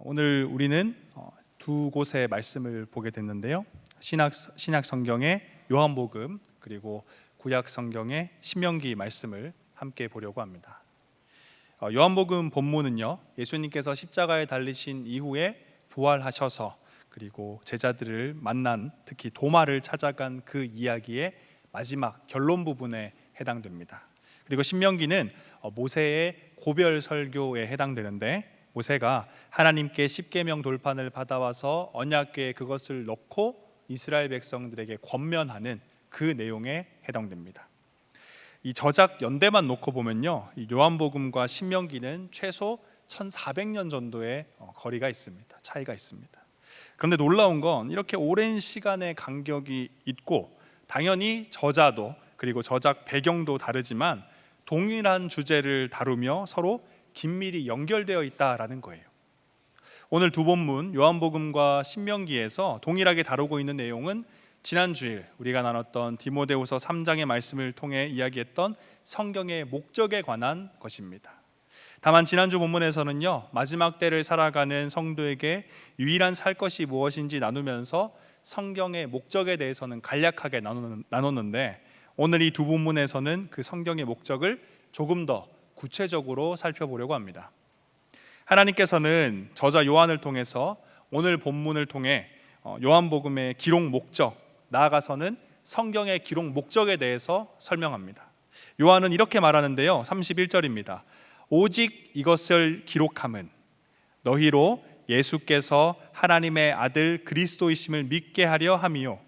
오늘 우리는 어, 두 곳의 말씀을 보게 됐는데요. 신약 신약 성경의 요한복음 그리고 구약 성경의 신명기 말씀을 함께 보려고 합니다. 어, 요한복음 본문은요. 예수님께서 십자가에 달리신 이후에 부활하셔서 그리고 제자들을 만난 특히 도마를 찾아간 그 이야기의 마지막 결론 부분에 해당됩니다. 그리고 신명기는 어, 모세의 고별 설교에 해당되는데 모세가 하나님께 십계명 돌판을 받아와서 언약궤에 그것을 넣고 이스라엘 백성들에게 권면하는 그 내용에 해당됩니다. 이 저작 연대만 놓고 보면요, 이 요한복음과 신명기는 최소 1,400년 정도의 어, 거리가 있습니다. 차이가 있습니다. 그런데 놀라운 건 이렇게 오랜 시간의 간격이 있고 당연히 저자도 그리고 저작 배경도 다르지만 동일한 주제를 다루며 서로 긴밀히 연결되어 있다라는 거예요. 오늘 두 본문 요한복음과 신명기에서 동일하게 다루고 있는 내용은 지난 주일 우리가 나눴던 디모데후서 3장의 말씀을 통해 이야기했던 성경의 목적에 관한 것입니다. 다만 지난주 본문에서는요 마지막 때를 살아가는 성도에게 유일한 살 것이 무엇인지 나누면서 성경의 목적에 대해서는 간략하게 나눴는데 오늘 이 두 본문에서는 그 성경의 목적을 조금 더 구체적으로 살펴보려고 합니다. 하나님께서는 저자 요한을 통해서 오늘 본문을 통해 어, 요한복음의 기록 목적, 나아가서는 성경의 기록 목적에 대해서 설명합니다. 요한은 이렇게 말하는데요. 31절입니다. 오직 이것을 기록함은 너희로 예수께서 하나님의 아들 그리스도이심을 믿게 하려 함이요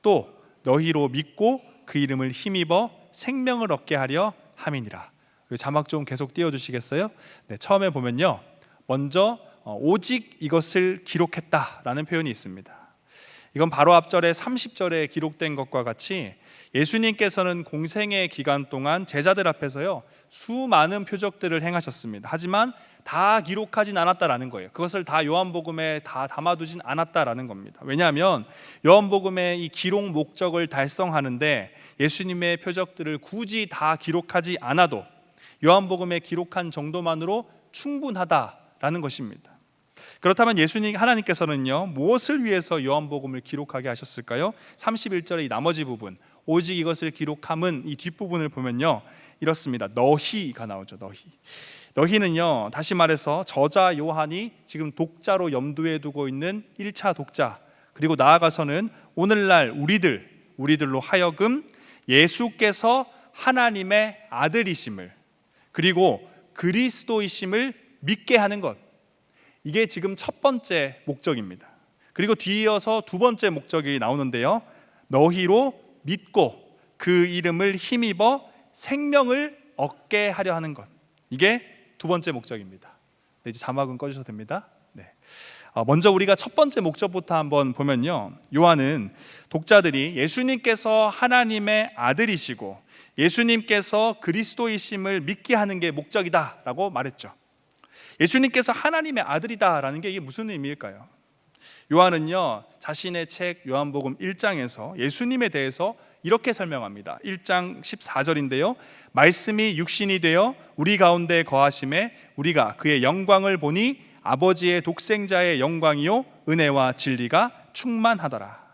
또 너희로 믿고 그 이름을 힘입어 생명을 얻게 하려 함이니라. 자막 좀 계속 띄워 주시겠어요? 네, 처음에 보면요. 먼저 어, 오직 이것을 기록했다라는 표현이 있습니다. 이건 바로 앞절에 30절에 기록된 것과 같이 예수님께서는 공생의 기간 동안 제자들 앞에서요 수많은 표적들을 행하셨습니다. 하지만 다 기록하진 않았다라는 거예요. 그것을 다 요한복음에 다 담아두진 않았다라는 겁니다. 왜냐하면 요한복음의 이 기록 목적을 달성하는데 예수님의 표적들을 굳이 다 기록하지 않아도 요한복음에 기록한 정도만으로 충분하다라는 것입니다. 그렇다면 예수님 하나님께서는요 무엇을 위해서 요한복음을 기록하게 하셨을까요? 31절의 이 나머지 부분 오직 이것을 기록함은 이 뒷부분을 보면요 이렇습니다. 너희가 나오죠. 너희. 너희는요 다시 말해서 저자 요한이 지금 독자로 염두에 두고 있는 1차 독자 그리고 나아가서는 오늘날 우리들 우리들로 하여금 예수께서 하나님의 아들이심을 그리고 그리스도이심을 믿게 하는 것. 이게 지금 첫 번째 목적입니다. 그리고 뒤이어서 두 번째 목적이 나오는데요. 너희로 믿고 그 이름을 힘입어 생명을 얻게 하려 하는 것. 이게 두 번째 목적입니다. 네, 이제 자막은 꺼주셔도 됩니다. 네. 어, 먼저 우리가 첫 번째 목적부터 한번 보면요. 요한은 독자들이 예수님께서 하나님의 아들이시고 예수님께서 그리스도이심을 믿게 하는 게 목적이다라고 말했죠. 예수님께서 하나님의 아들이다라는 게 이게 무슨 의미일까요? 요한은요, 자신의 책 요한복음 1장에서 예수님에 대해서 이렇게 설명합니다. 1장 14절인데요. 말씀이 육신이 되어 우리 가운데 거하심에 우리가 그의 영광을 보니 아버지의 독생자의 영광이요 은혜와 진리가 충만하더라.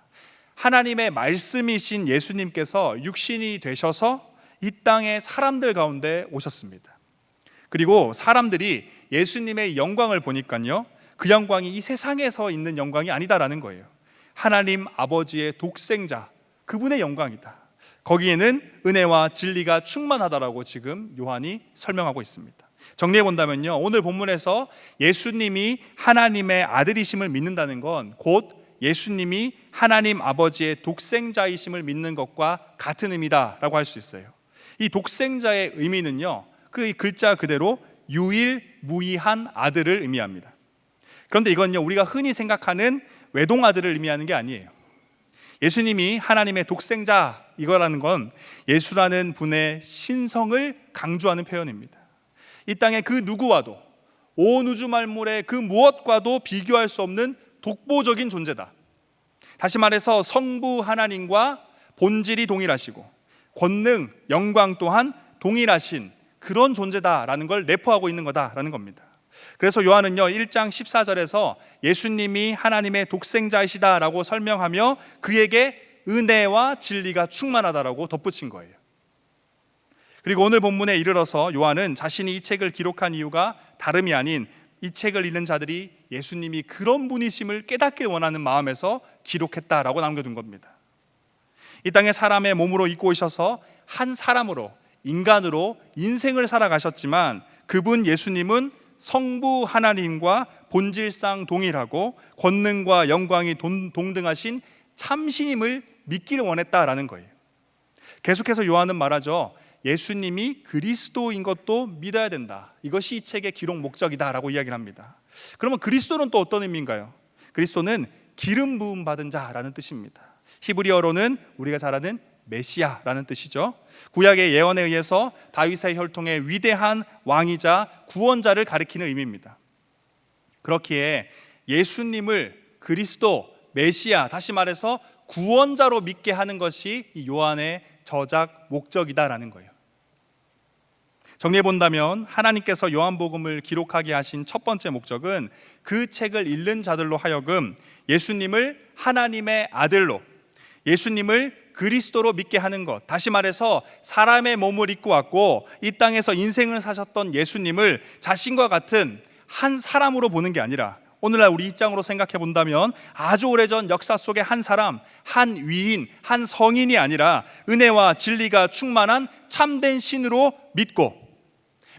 하나님의 말씀이신 예수님께서 육신이 되셔서 이 땅의 사람들 가운데 오셨습니다. 그리고 사람들이 예수님의 영광을 보니까요. 그 영광이 이 세상에서 있는 영광이 아니다라는 거예요. 하나님 아버지의 독생자, 그분의 영광이다. 거기에는 은혜와 진리가 충만하다라고 지금 요한이 설명하고 있습니다. 정리해 본다면요. 오늘 본문에서 예수님이 하나님의 아들이심을 믿는다는 건 곧 예수님이 하나님 아버지의 독생자이심을 믿는 것과 같은 의미다라고 할 수 있어요. 이 독생자의 의미는요. 그 글자 그대로 유일 무이한 아들을 의미합니다. 그런데 이건요. 우리가 흔히 생각하는 외동 아들을 의미하는 게 아니에요. 예수님이 하나님의 독생자 이거라는 건 예수라는 분의 신성을 강조하는 표현입니다. 이 땅의 그 누구와도 온 우주 만물의 그 무엇과도 비교할 수 없는 독보적인 존재다. 다시 말해서 성부 하나님과 본질이 동일하시고 권능, 영광 또한 동일하신 그런 존재다라는 걸 내포하고 있는 거다라는 겁니다. 그래서 요한은요 1장 14절에서 예수님이 하나님의 독생자이시다라고 설명하며 그에게 은혜와 진리가 충만하다라고 덧붙인 거예요. 그리고 오늘 본문에 이르러서 요한은 자신이 이 책을 기록한 이유가 다름이 아닌 이 책을 읽는 자들이 예수님이 그런 분이심을 깨닫길 원하는 마음에서 기록했다라고 남겨둔 겁니다. 이 땅에 사람의 몸으로 입고 오셔서 한 사람으로 인간으로 인생을 살아가셨지만 그분 예수님은 성부 하나님과 본질상 동일하고 권능과 영광이 동- 동등하신 참신임을 믿기를 원했다라는 거예요. 계속해서 요한은 말하죠. 예수님이 그리스도인 것도 믿어야 된다. 이것이 이 책의 기록 목적이다라고 이야기를 합니다. 그러면 그리스도는 또 어떤 의미인가요? 그리스도는 기름 부음 받은 자라는 뜻입니다. 히브리어로는 우리가 잘 아는 메시아라는 뜻이죠. 구약의 예언에 의해서 다윗의 혈통의 위대한 왕이자 구원자를 가리키는 의미입니다. 그렇기에 예수님을 그리스도 메시아 다시 말해서 구원자로 믿게 하는 것이 이 요한의 저작 목적이다라는 거예요. 정리해 본다면 하나님께서 요한복음을 기록하게 하신 첫 번째 목적은 그 책을 읽는 자들로 하여금 예수님을 하나님의 아들로 예수님을 그리스도로 믿게 하는 것. 다시 말해서 사람의 몸을 입고 왔고 이 땅에서 인생을 사셨던 예수님을 자신과 같은 한 사람으로 보는 게 아니라 오늘날 우리 입장으로 생각해 본다면 아주 오래전 역사 속의 한 사람, 한 위인, 한 성인이 아니라 은혜와 진리가 충만한 참된 신으로 믿고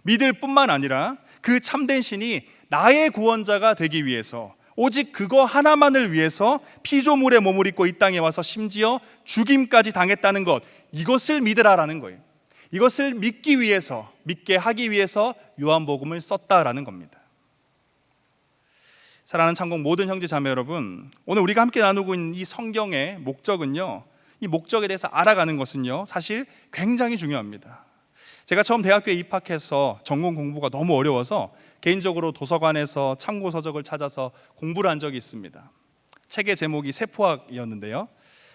믿을 뿐만 아니라 그 참된 신이 나의 구원자가 되기 위해서 오직 그거 하나만을 위해서 피조물의 몸을 입고 이 땅에 와서 심지어 죽임까지 당했다는 것 이것을 믿으라라는 거예요. 이것을 믿기 위해서 믿게 하기 위해서 요한복음을 썼다라는 겁니다. 사랑하는 창공 모든 형제 자매 여러분, 오늘 우리가 함께 나누고 있는 이 성경의 목적은요. 이 목적에 대해서 알아가는 것은요. 사실 굉장히 중요합니다. 제가 처음 대학교에 입학해서 전공 공부가 너무 어려워서 개인적으로 도서관에서 참고 서적을 찾아서 공부를 한 적이 있습니다. 책의 제목이 세포학이었는데요.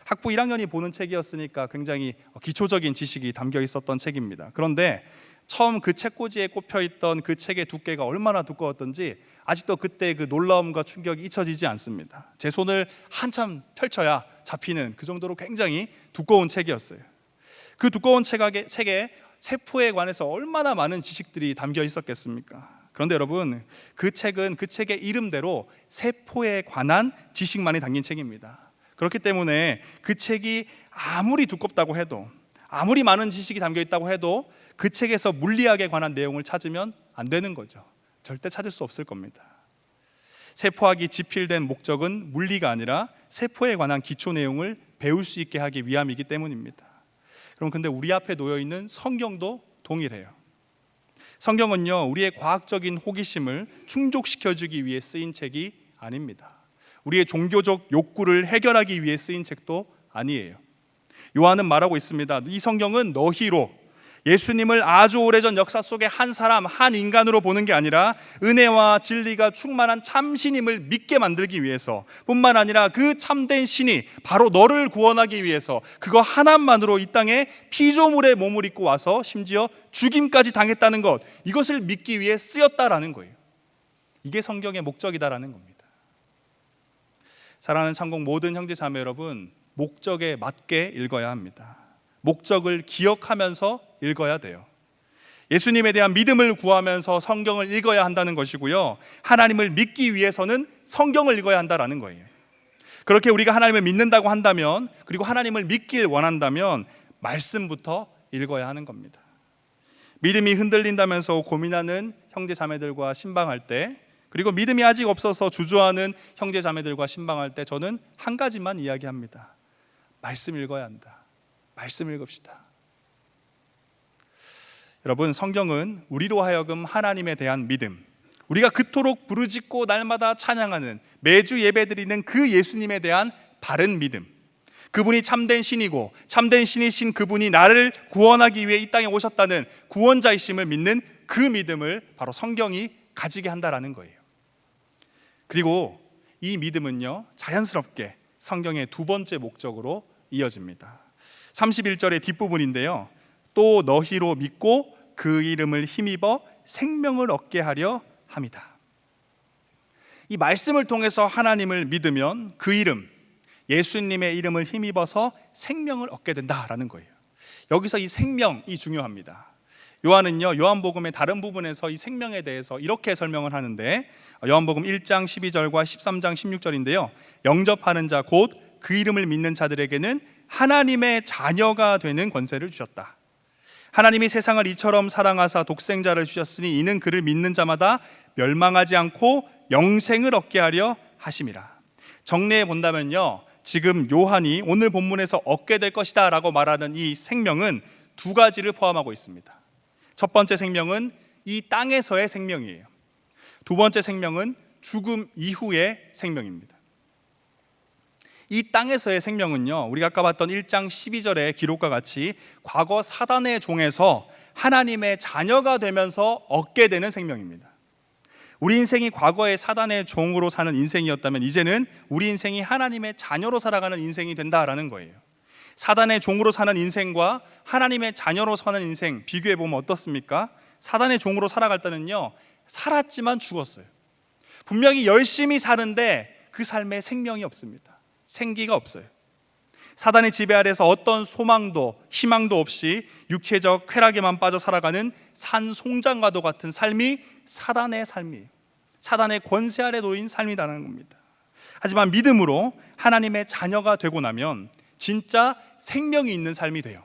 학부 1학년이 보는 책이었으니까 굉장히 기초적인 지식이 담겨 있었던 책입니다. 그런데 처음 그 책꽂이에 꼽혀 있던 그 책의 두께가 얼마나 두꺼웠던지 아직도 그때 그 놀라움과 충격이 잊혀지지 않습니다. 제 손을 한참 펼쳐야 잡히는 그 정도로 굉장히 두꺼운 책이었어요. 그 두꺼운 책에, 세포에 관해서 얼마나 많은 지식들이 담겨 있었겠습니까? 그런데 여러분, 그 책은 그 책의 이름대로 세포에 관한 지식만이 담긴 책입니다. 그렇기 때문에 그 책이 아무리 두껍다고 해도 아무리 많은 지식이 담겨 있다고 해도 그 책에서 물리학에 관한 내용을 찾으면 안 되는 거죠. 절대 찾을 수 없을 겁니다. 세포학이 지필된 목적은 물리가 아니라 세포에 관한 기초 내용을 배울 수 있게 하기 위함이기 때문입니다. 그럼 근데 우리 앞에 놓여 있는 성경도 동일해요. 성경은요, 우리의 과학적인 호기심을 충족시켜 주기 위해 쓰인 책이 아닙니다. 우리의 종교적 욕구를 해결하기 위해 쓰인 책도 아니에요. 요한은 말하고 있습니다. 이 성경은 너희로 예수님을 아주 오래전 역사 속의 한 사람, 한 인간으로 보는 게 아니라 은혜와 진리가 충만한 참신임을 믿게 만들기 위해서 뿐만 아니라 그 참된 신이 바로 너를 구원하기 위해서 그거 하나만으로 이 땅에 피조물의 몸을 입고 와서 심지어 죽임까지 당했다는 것 이것을 믿기 위해 쓰였다라는 거예요. 이게 성경의 목적이다라는 겁니다. 사랑하는 창공 모든 형제 자매 여러분, 목적에 맞게 읽어야 합니다. 목적을 기억하면서 읽어야 돼요. 예수님에 대한 믿음을 구하면서 성경을 읽어야 한다는 것이고요. 하나님을 믿기 위해서는 성경을 읽어야 한다라는 거예요. 그렇게 우리가 하나님을 믿는다고 한다면 그리고 하나님을 믿길 원한다면 말씀부터 읽어야 하는 겁니다. 믿음이 흔들린다면서 고민하는 형제 자매들과 신방할 때 그리고 믿음이 아직 없어서 주저하는 형제 자매들과 신방할 때 저는 한 가지만 이야기합니다. 말씀 읽어야 한다. 말씀 읽읍시다. 여러분 성경은 우리로 하여금 하나님에 대한 믿음, 우리가 그토록 부르짖고 날마다 찬양하는 매주 예배드리는 그 예수님에 대한 바른 믿음. 그분이 참된 신이고 참된 신이신 그분이 나를 구원하기 위해 이 땅에 오셨다는 구원자이심을 믿는 그 믿음을 바로 성경이 가지게 한다라는 거예요. 그리고 이 믿음은요. 자연스럽게 성경의 두 번째 목적으로 이어집니다. 31절의 뒷부분인데요. 또 너희로 믿고 그 이름을 힘입어 생명을 얻게 하려 함이다. 이 말씀을 통해서 하나님을 믿으면 그 이름 예수님의 이름을 힘입어서 생명을 얻게 된다라는 거예요. 여기서 이 생명이 중요합니다. 요한은요 요한복음의 다른 부분에서 이 생명에 대해서 이렇게 설명을 하는데 요한복음 1장 12절과 13장 16절인데요 영접하는 자 곧 그 이름을 믿는 자들에게는 하나님의 자녀가 되는 권세를 주셨다. 하나님이 세상을 이처럼 사랑하사 독생자를 주셨으니 이는 그를 믿는 자마다 멸망하지 않고 영생을 얻게 하려 하심이라. 정리해 본다면요. 지금 요한이 오늘 본문에서 얻게 될 것이다라고 말하는 이 생명은 두 가지를 포함하고 있습니다. 첫 번째 생명은 이 땅에서의 생명이에요. 두 번째 생명은 죽음 이후의 생명입니다. 이 땅에서의 생명은요, 우리가 아까 봤던 1장 12절의 기록과 같이 과거 사단의 종에서 하나님의 자녀가 되면서 얻게 되는 생명입니다. 우리 인생이 과거의 사단의 종으로 사는 인생이었다면 이제는 우리 인생이 하나님의 자녀로 살아가는 인생이 된다라는 거예요. 사단의 종으로 사는 인생과 하나님의 자녀로 사는 인생 비교해 보면 어떻습니까? 사단의 종으로 살아갈 때는요, 살았지만 죽었어요. 분명히 열심히 사는데 그 삶에 생명이 없습니다. 생기가 없어요. 사단의 지배 아래서 어떤 소망도 희망도 없이 육체적 쾌락에만 빠져 살아가는 산송장과도 같은 삶이 사단의 삶이에요. 사단의 권세 아래 놓인 삶이라는 겁니다. 하지만 믿음으로 하나님의 자녀가 되고 나면 진짜 생명이 있는 삶이 돼요.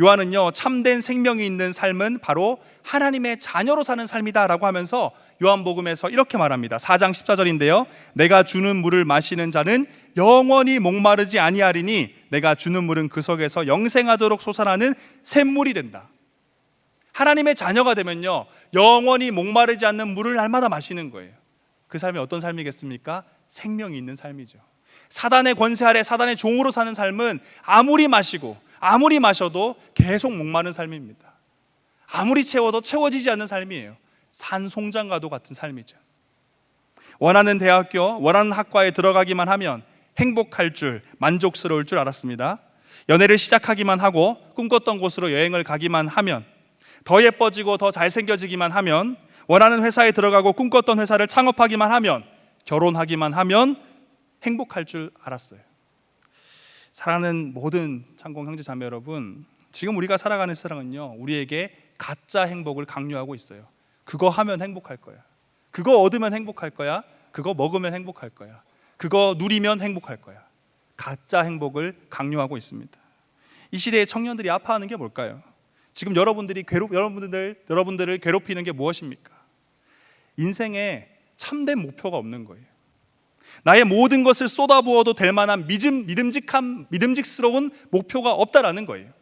요한은요, 참된 생명이 있는 삶은 바로 하나님의 자녀로 사는 삶이다라고 하면서 요한복음에서 이렇게 말합니다. 4장 14절인데요. 내가 주는 물을 마시는 자는 영원히 목마르지 아니하리니 내가 주는 물은 그 속에서 영생하도록 솟아나는 샘물이 된다. 하나님의 자녀가 되면요. 영원히 목마르지 않는 물을 날마다 마시는 거예요. 그 삶이 어떤 삶이겠습니까? 생명이 있는 삶이죠. 사단의 권세 아래 사단의 종으로 사는 삶은 아무리 마시고 아무리 마셔도 계속 목마른 삶입니다. 아무리 채워도 채워지지 않는 삶이에요. 산송장과도 같은 삶이죠. 원하는 대학교, 원하는 학과에 들어가기만 하면 행복할 줄, 만족스러울 줄 알았습니다. 연애를 시작하기만 하고 꿈꿨던 곳으로 여행을 가기만 하면 더 예뻐지고 더 잘생겨지기만 하면 원하는 회사에 들어가고 꿈꿨던 회사를 창업하기만 하면 결혼하기만 하면 행복할 줄 알았어요. 사랑하는 모든 창공 형제 자매 여러분, 지금 우리가 살아가는 세상은요, 우리에게 가짜 행복을 강요하고 있어요. 그거 하면 행복할 거야. 그거 얻으면 행복할 거야. 그거 먹으면 행복할 거야. 그거 누리면 행복할 거야. 가짜 행복을 강요하고 있습니다. 이 시대의 청년들이 아파하는 게 뭘까요? 지금 여러분들이 괴롭 여러분들 여러분들을 괴롭히는 게 무엇입니까? 인생에 참된 목표가 없는 거예요. 나의 모든 것을 쏟아부어도 될 만한 믿음, 믿음직한, 믿음직스러운 목표가 없다라는 거예요.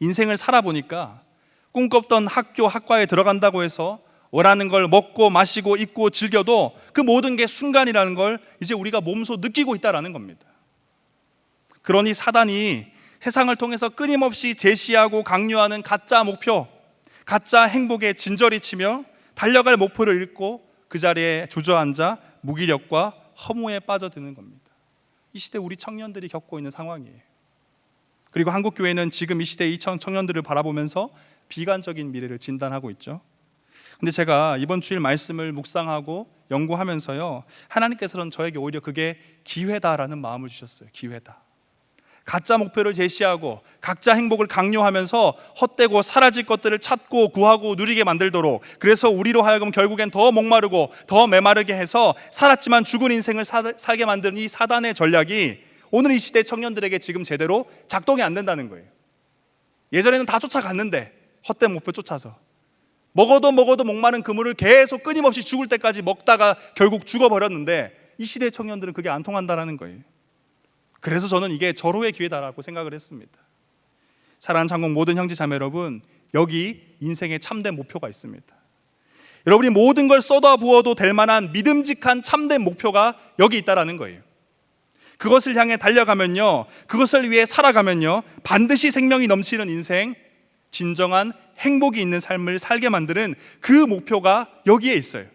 인생을 살아보니까 꿈꿨던 학교, 학과에 들어간다고 해서 원하는 걸 먹고 마시고 입고 즐겨도 그 모든 게 순간이라는 걸 이제 우리가 몸소 느끼고 있다라는 겁니다. 그러니 사단이 세상을 통해서 끊임없이 제시하고 강요하는 가짜 목표, 가짜 행복에 진저리 치며 달려갈 목표를 잃고 그 자리에 주저앉아 무기력과 허무에 빠져드는 겁니다. 이 시대 우리 청년들이 겪고 있는 상황이에요. 그리고 한국 교회는 지금 이 시대 이 청년들을 바라보면서 비관적인 미래를 진단하고 있죠. 근데 제가 이번 주일 말씀을 묵상하고 연구하면서요. 하나님께서는 저에게 오히려 그게 기회다라는 마음을 주셨어요. 기회다. 가짜 목표를 제시하고 각자 행복을 강요하면서 헛되고 사라질 것들을 찾고 구하고 누리게 만들도록 그래서 우리로 하여금 결국엔 더 목마르고 더 메마르게 해서 살았지만 죽은 인생을 사, 살게 만드는 이 사단의 전략이 오늘 이 시대 청년들에게 지금 제대로 작동이 안 된다는 거예요. 예전에는 다 쫓아갔는데 헛된 목표 쫓아서 먹어도 먹어도 목마른 그물을 계속 끊임없이 죽을 때까지 먹다가 결국 죽어버렸는데 이 시대 청년들은 그게 안 통한다라는 거예요. 그래서 저는 이게 절호의 기회다라고 생각을 했습니다. 사랑하는 장공 모든 형제 자매 여러분, 여기 인생의 참된 목표가 있습니다. 여러분이 모든 걸 쏟아 부어도 될 만한 믿음직한 참된 목표가 여기 있다라는 거예요. 그것을 향해 달려가면요, 그것을 위해 살아가면요, 반드시 생명이 넘치는 인생, 진정한 행복이 있는 삶을 살게 만드는 그 목표가 여기에 있어요.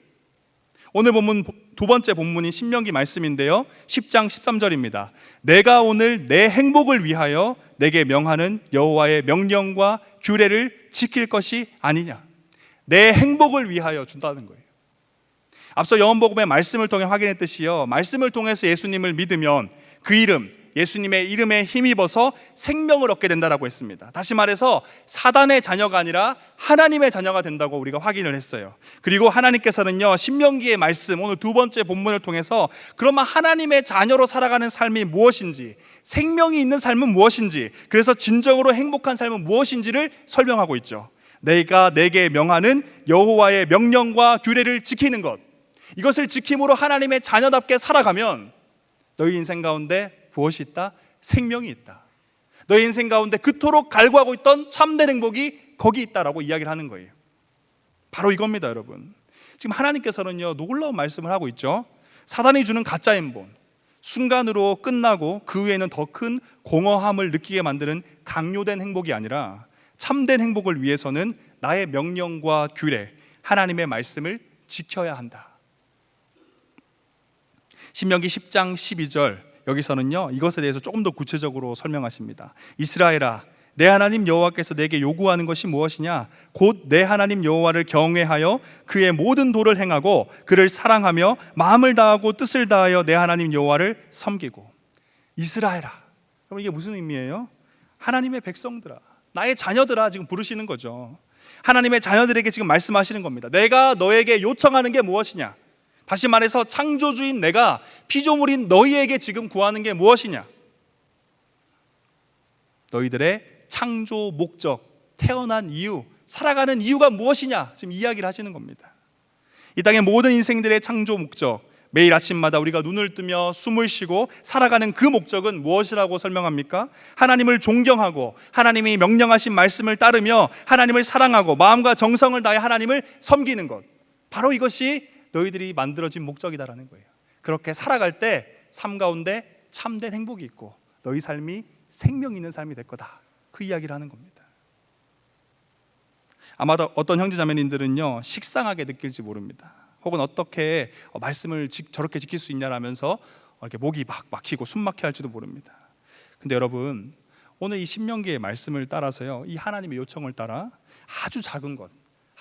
오늘 본문 두 번째 본문인 신명기 말씀인데요. 10장 13절입니다. 내가 오늘 내 행복을 위하여 내게 명하는 여호와의 명령과 규례를 지킬 것이 아니냐. 내 행복을 위하여 준다는 거예요. 앞서 요한복음의 말씀을 통해 확인했듯이요. 말씀을 통해서 예수님을 믿으면 그 이름 예수님의 이름에 힘입어서 생명을 얻게 된다라고 했습니다. 다시 말해서 사단의 자녀가 아니라 하나님의 자녀가 된다고 우리가 확인을 했어요. 그리고 하나님께서는요, 신명기의 말씀, 오늘 두 번째 본문을 통해서 그러면 하나님의 자녀로 살아가는 삶이 무엇인지, 생명이 있는 삶은 무엇인지, 그래서 진정으로 행복한 삶은 무엇인지를 설명하고 있죠. 내가 내게 명하는 여호와의 명령과 규례를 지키는 것. 이것을 지킴으로 하나님의 자녀답게 살아가면 너희 인생 가운데 무엇이 있다? 생명이 있다. 너희 인생 가운데 그토록 갈구하고 있던 참된 행복이 거기 있다라고 이야기를 하는 거예요. 바로 이겁니다, 여러분. 지금 하나님께서는요, 놀라운 말씀을 하고 있죠. 사단이 주는 가짜 행복, 순간으로 끝나고 그 후에는 더 큰 공허함을 느끼게 만드는 강요된 행복이 아니라 참된 행복을 위해서는 나의 명령과 규례, 하나님의 말씀을 지켜야 한다. 신명기 10장 12절 여기서는요 이것에 대해서 조금 더 구체적으로 설명하십니다. 이스라엘아 내 하나님 여호와께서 내게 요구하는 것이 무엇이냐 곧 내 하나님 여호와를 경외하여 그의 모든 도를 행하고 그를 사랑하며 마음을 다하고 뜻을 다하여 내 하나님 여호와를 섬기고 이스라엘아 그럼 이게 무슨 의미예요? 하나님의 백성들아 나의 자녀들아 지금 부르시는 거죠. 하나님의 자녀들에게 지금 말씀하시는 겁니다. 내가 너에게 요청하는 게 무엇이냐? 다시 말해서 창조주인 내가 피조물인 너희에게 지금 구하는 게 무엇이냐? 너희들의 창조 목적, 태어난 이유, 살아가는 이유가 무엇이냐? 지금 이야기를 하시는 겁니다. 이 땅의 모든 인생들의 창조 목적, 매일 아침마다 우리가 눈을 뜨며 숨을 쉬고 살아가는 그 목적은 무엇이라고 설명합니까? 하나님을 존경하고 하나님이 명령하신 말씀을 따르며 하나님을 사랑하고 마음과 정성을 다해 하나님을 섬기는 것. 바로 이것이 너희들이 만들어진 목적이다라는 거예요. 그렇게 살아갈 때 삶 가운데 참된 행복이 있고 너희 삶이 생명 있는 삶이 될 거다. 그 이야기를 하는 겁니다. 아마도 어떤 형제자매님들은요 식상하게 느낄지 모릅니다. 혹은 어떻게 말씀을 저렇게 지킬 수 있냐라면서 이렇게 목이 막 막히고 숨 막혀 할지도 모릅니다. 근데 여러분 오늘 이 신명기의 말씀을 따라서요 이 하나님의 요청을 따라 아주 작은 것,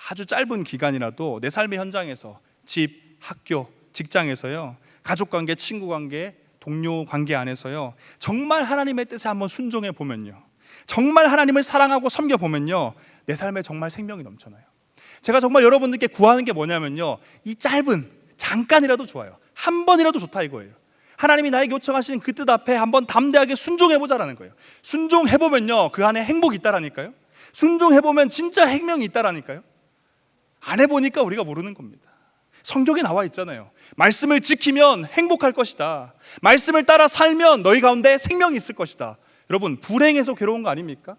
아주 짧은 기간이라도 내 삶의 현장에서 집, 학교, 직장에서요 가족 관계, 친구 관계, 동료 관계 안에서요 정말 하나님의 뜻에 한번 순종해 보면요 정말 하나님을 사랑하고 섬겨 보면요 내 삶에 정말 생명이 넘쳐나요. 제가 정말 여러분들께 구하는 게 뭐냐면요 이 짧은 잠깐이라도 좋아요. 한 번이라도 좋다 이거예요. 하나님이 나에게 요청하시는 그 뜻 앞에 한번 담대하게 순종해 보자라는 거예요. 순종해 보면요 그 안에 행복이 있다라니까요. 순종해 보면 진짜 생명이 있다라니까요. 안 해 보니까 우리가 모르는 겁니다. 성경에 나와 있잖아요. 말씀을 지키면 행복할 것이다. 말씀을 따라 살면 너희 가운데 생명이 있을 것이다. 여러분, 불행해서 괴로운 거 아닙니까?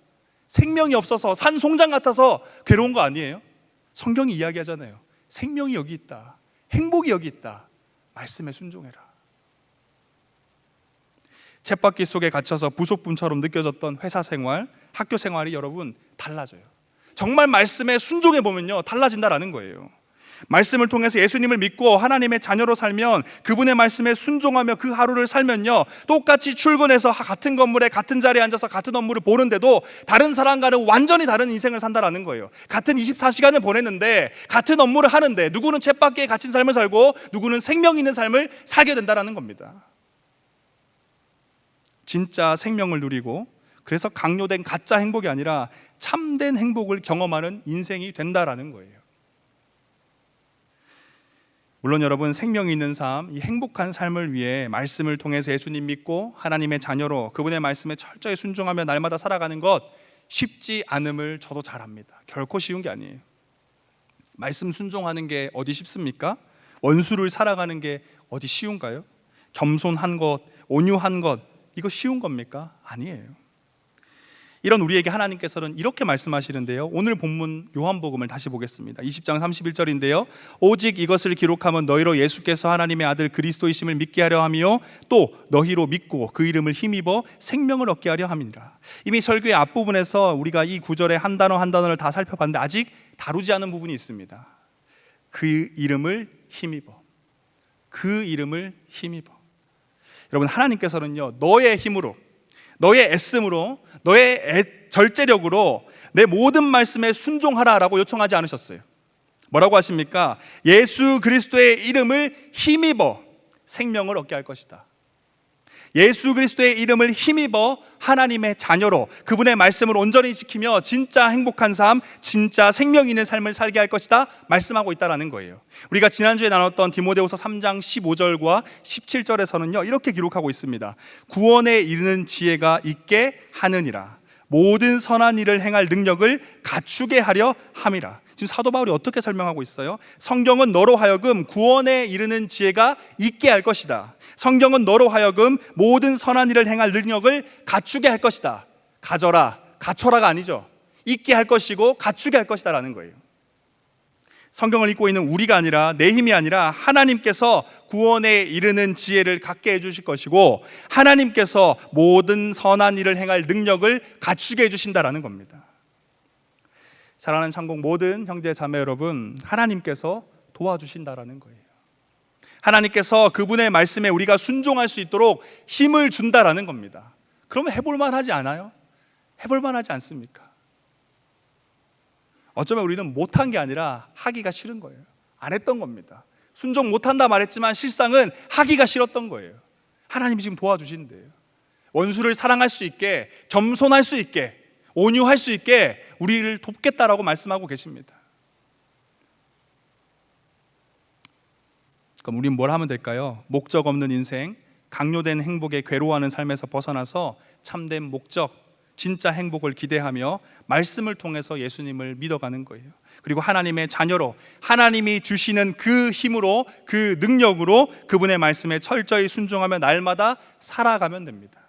생명이 없어서 산 송장 같아서 괴로운 거 아니에요? 성경이 이야기하잖아요. 생명이 여기 있다. 행복이 여기 있다. 말씀에 순종해라. 쳇바퀴 속에 갇혀서 부속품처럼 느껴졌던 회사 생활, 학교 생활이 여러분 달라져요. 정말 말씀에 순종해 보면요 달라진다라는 거예요. 말씀을 통해서 예수님을 믿고 하나님의 자녀로 살면 그분의 말씀에 순종하며 그 하루를 살면요 똑같이 출근해서 같은 건물에 같은 자리에 앉아서 같은 업무를 보는데도 다른 사람과는 완전히 다른 인생을 산다라는 거예요. 같은 24시간을 보냈는데 같은 업무를 하는데 누구는 쳇바퀴에 갇힌 삶을 살고 누구는 생명 있는 삶을 살게 된다라는 겁니다. 진짜 생명을 누리고 그래서 강요된 가짜 행복이 아니라 참된 행복을 경험하는 인생이 된다라는 거예요. 물론 여러분 생명이 있는 삶, 이 행복한 삶을 위해 말씀을 통해서 예수님 믿고 하나님의 자녀로 그분의 말씀에 철저히 순종하며 날마다 살아가는 것 쉽지 않음을 저도 잘 압니다. 결코 쉬운 게 아니에요. 말씀 순종하는 게 어디 쉽습니까? 원수를 살아가는 게 어디 쉬운가요? 겸손한 것, 온유한 것 이거 쉬운 겁니까? 아니에요. 이런 우리에게 하나님께서는 이렇게 말씀하시는데요. 오늘 본문 요한복음을 다시 보겠습니다. 20장 31절인데요. 오직 이것을 기록하면 너희로 예수께서 하나님의 아들 그리스도이심을 믿게 하려 함이요 또 너희로 믿고 그 이름을 힘입어 생명을 얻게 하려 함이니라. 이미 설교의 앞부분에서 우리가 이 구절의 한 단어 한 단어를 다 살펴봤는데 아직 다루지 않은 부분이 있습니다. 그 이름을 힘입어. 그 이름을 힘입어. 여러분 하나님께서는요. 너의 힘으로 너의 애씀으로 너의 애- 절제력으로 내 모든 말씀에 순종하라라고 요청하지 않으셨어요. 뭐라고 하십니까? 예수 그리스도의 이름을 힘입어 생명을 얻게 할 것이다. 예수 그리스도의 이름을 힘입어 하나님의 자녀로 그분의 말씀을 온전히 지키며 진짜 행복한 삶, 진짜 생명 있는 삶을 살게 할 것이다 말씀하고 있다라는 거예요. 우리가 지난주에 나눴던 디모데후서 3장 15절과 17절에서는요. 이렇게 기록하고 있습니다. 구원에 이르는 지혜가 있게 하느니라. 모든 선한 일을 행할 능력을 갖추게 하려 함이라. 지금 사도 바울이 어떻게 설명하고 있어요? 성경은 너로 하여금 구원에 이르는 지혜가 있게 할 것이다. 성경은 너로 하여금 모든 선한 일을 행할 능력을 갖추게 할 것이다. 가져라, 갖춰라가 아니죠. 있게 할 것이고 갖추게 할 것이다라는 거예요. 성경을 읽고 있는 우리가 아니라 내 힘이 아니라 하나님께서 구원에 이르는 지혜를 갖게 해 주실 것이고 하나님께서 모든 선한 일을 행할 능력을 갖추게 해 주신다라는 겁니다. 사랑하는 창공 모든 형제 자매 여러분, 하나님께서 도와주신다라는 거예요. 하나님께서 그분의 말씀에 우리가 순종할 수 있도록 힘을 준다라는 겁니다. 그러면 해볼 만 하지 않아요? 해볼 만 하지 않습니까? 어쩌면 우리는 못한 게 아니라 하기가 싫은 거예요. 안 했던 겁니다. 순종 못한다 말했지만 실상은 하기가 싫었던 거예요. 하나님이 지금 도와주신대요. 원수를 사랑할 수 있게, 겸손할 수 있게, 온유할 수 있게 우리를 돕겠다라고 말씀하고 계십니다. 그럼 우리는 뭘 하면 될까요? 목적 없는 인생, 강요된 행복에 괴로워하는 삶에서 벗어나서 참된 목적, 진짜 행복을 기대하며 말씀을 통해서 예수님을 믿어가는 거예요. 그리고 하나님의 자녀로 하나님이 주시는 그 힘으로 그 능력으로 그분의 말씀에 철저히 순종하며 날마다 살아가면 됩니다.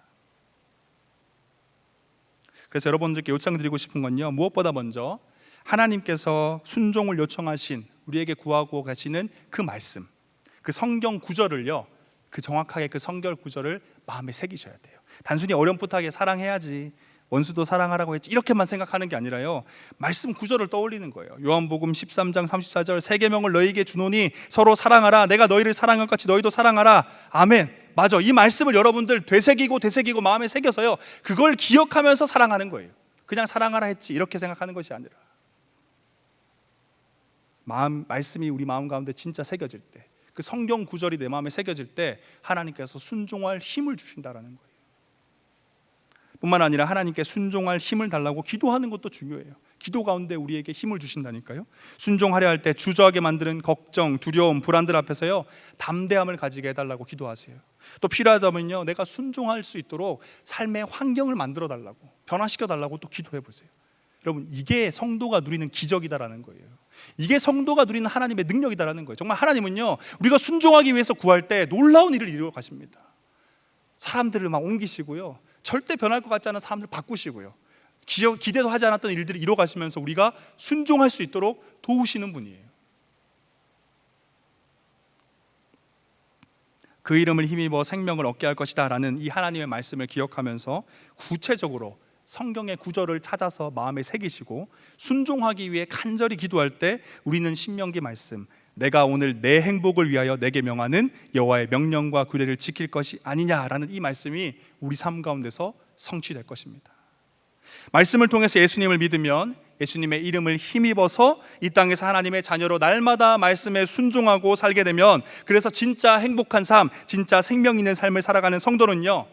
그래서 여러분들께 요청드리고 싶은 건요. 무엇보다 먼저 하나님께서 순종을 요청하신 우리에게 구하고 가시는 그 말씀, 그 성경 구절을요. 그 정확하게 그 성결 구절을 마음에 새기셔야 돼요. 단순히 어렴풋하게 사랑해야지 원수도 사랑하라고 했지 이렇게만 생각하는 게 아니라요. 말씀 구절을 떠올리는 거예요. 요한복음 13장 34절 세 계명을 너희에게 주노니 서로 사랑하라 내가 너희를 사랑할 것 같이 너희도 사랑하라. 아멘. 맞아. 이 말씀을 여러분들 되새기고 되새기고 마음에 새겨서요. 그걸 기억하면서 사랑하는 거예요. 그냥 사랑하라 했지 이렇게 생각하는 것이 아니라 마음 말씀이 우리 마음 가운데 진짜 새겨질 때 그 성경 구절이 내 마음에 새겨질 때 하나님께서 순종할 힘을 주신다라는 거예요. 뿐만 아니라 하나님께 순종할 힘을 달라고 기도하는 것도 중요해요. 기도 가운데 우리에게 힘을 주신다니까요. 순종하려 할 때 주저하게 만드는 걱정, 두려움, 불안들 앞에서요. 담대함을 가지게 해달라고 기도하세요. 또 필요하다면요. 내가 순종할 수 있도록 삶의 환경을 만들어 달라고 변화시켜 달라고 또 기도해 보세요. 여러분 이게 성도가 누리는 기적이다라는 거예요. 이게 성도가 누리는 하나님의 능력이다라는 거예요. 정말 하나님은요. 우리가 순종하기 위해서 구할 때 놀라운 일을 이루어 가십니다. 사람들을 막 옮기시고요. 절대 변할 것 같지 않은 사람들 바꾸시고요. 기대도 하지 않았던 일들을 이뤄 가시면서 우리가 순종할 수 있도록 도우시는 분이에요. 그 이름을 힘입어 생명을 얻게 할 것이다라는 이 하나님의 말씀을 기억하면서 구체적으로 성경의 구절을 찾아서 마음에 새기시고 순종하기 위해 간절히 기도할 때 우리는 신명기 말씀 내가 오늘 내 행복을 위하여 내게 명하는 여호와의 명령과 규례를 지킬 것이 아니냐라는 이 말씀이 우리 삶 가운데서 성취될 것입니다. 말씀을 통해서 예수님을 믿으면 예수님의 이름을 힘입어서 이 땅에서 하나님의 자녀로 날마다 말씀에 순종하고 살게 되면 그래서 진짜 행복한 삶, 진짜 생명 있는 삶을 살아가는 성도는요.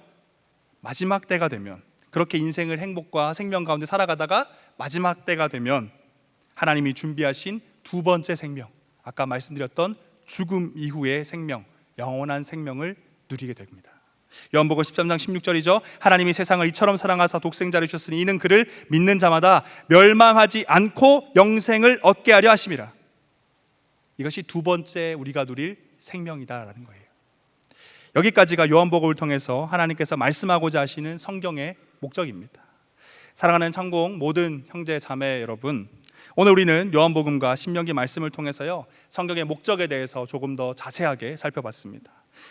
마지막 때가 되면 그렇게 인생을 행복과 생명 가운데 살아가다가 마지막 때가 되면 하나님이 준비하신 두 번째 생명, 아까 말씀드렸던 죽음 이후의 생명, 영원한 생명을 누리게 됩니다. 요한복음 13장 16절이죠. 하나님이 세상을 이처럼 사랑하사 독생자를 주셨으니 이는 그를 믿는 자마다 멸망하지 않고 영생을 얻게 하려 하심이라. 이것이 두 번째 우리가 누릴 생명이다라는 거예요. 여기까지가 요한복음을 통해서 하나님께서 말씀하고자 하시는 성경의 목적입니다. 사랑하는 창공 모든 형제 자매 여러분, 오늘 우리는 요한복음과 신명기 말씀을 통해서요 성경의 목적에 대해서 조금 더 자세하게 살펴봤습니다.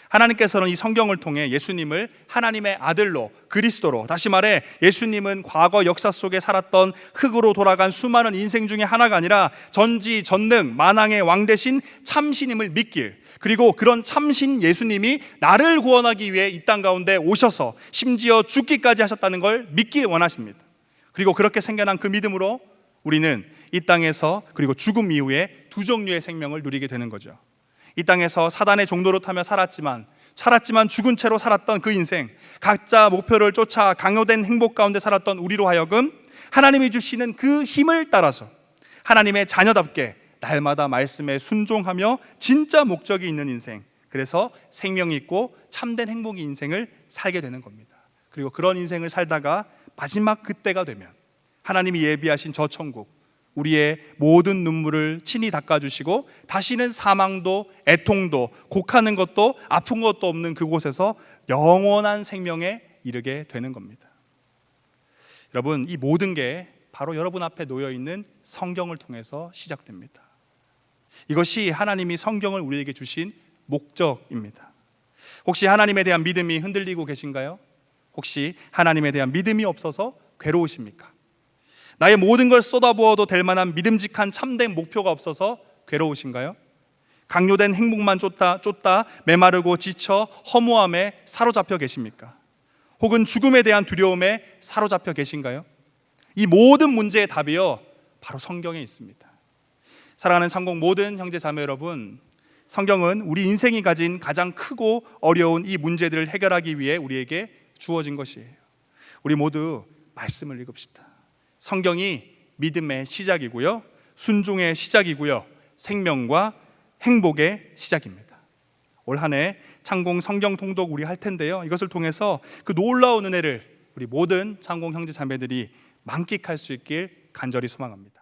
하나님께서는 이 성경을 통해 예수님을 하나님의 아들로 그리스도로 다시 말해 예수님은 과거 역사 속에 살았던 흙으로 돌아간 수많은 인생 중에 하나가 아니라 전지 전능 만왕의 왕 대신 참신임을 믿길 그리고 그런 참신 예수님이 나를 구원하기 위해 이 땅 가운데 오셔서 심지어 죽기까지 하셨다는 걸 믿길 원하십니다. 그리고 그렇게 생겨난 그 믿음으로 우리는 이 땅에서 그리고 죽음 이후에 두 종류의 생명을 누리게 되는 거죠. 이 땅에서 사단의 종로로 타며 살았지만 살았지만 죽은 채로 살았던 그 인생 각자 목표를 쫓아 강요된 행복 가운데 살았던 우리로 하여금 하나님이 주시는 그 힘을 따라서 하나님의 자녀답게 날마다 말씀에 순종하며 진짜 목적이 있는 인생 그래서 생명 있고 참된 행복의 인생을 살게 되는 겁니다. 그리고 그런 인생을 살다가 마지막 그때가 되면 하나님이 예비하신 저 천국 우리의 모든 눈물을 친히 닦아주시고 다시는 사망도 애통도 곡하는 것도 아픈 것도 없는 그곳에서 영원한 생명에 이르게 되는 겁니다. 여러분 이 모든 게 바로 여러분 앞에 놓여 있는 성경을 통해서 시작됩니다. 이것이 하나님이 성경을 우리에게 주신 목적입니다. 혹시 하나님에 대한 믿음이 흔들리고 계신가요? 혹시 하나님에 대한 믿음이 없어서 괴로우십니까? 나의 모든 걸 쏟아부어도 될 만한 믿음직한 참된 목표가 없어서 괴로우신가요? 강요된 행복만 쫓다 쫓다 메마르고 지쳐 허무함에 사로잡혀 계십니까? 혹은 죽음에 대한 두려움에 사로잡혀 계신가요? 이 모든 문제의 답이요 바로 성경에 있습니다. 사랑하는 상공 모든 형제 자매 여러분, 성경은 우리 인생이 가진 가장 크고 어려운 이 문제들을 해결하기 위해 우리에게 주어진 것이에요. 우리 모두 말씀을 읽읍시다. 성경이 믿음의 시작이고요. 순종의 시작이고요. 생명과 행복의 시작입니다. 올 한해 창공 성경 통독 우리 할 텐데요. 이것을 통해서 그 놀라운 은혜를 우리 모든 창공 형제 자매들이 만끽할 수 있길 간절히 소망합니다.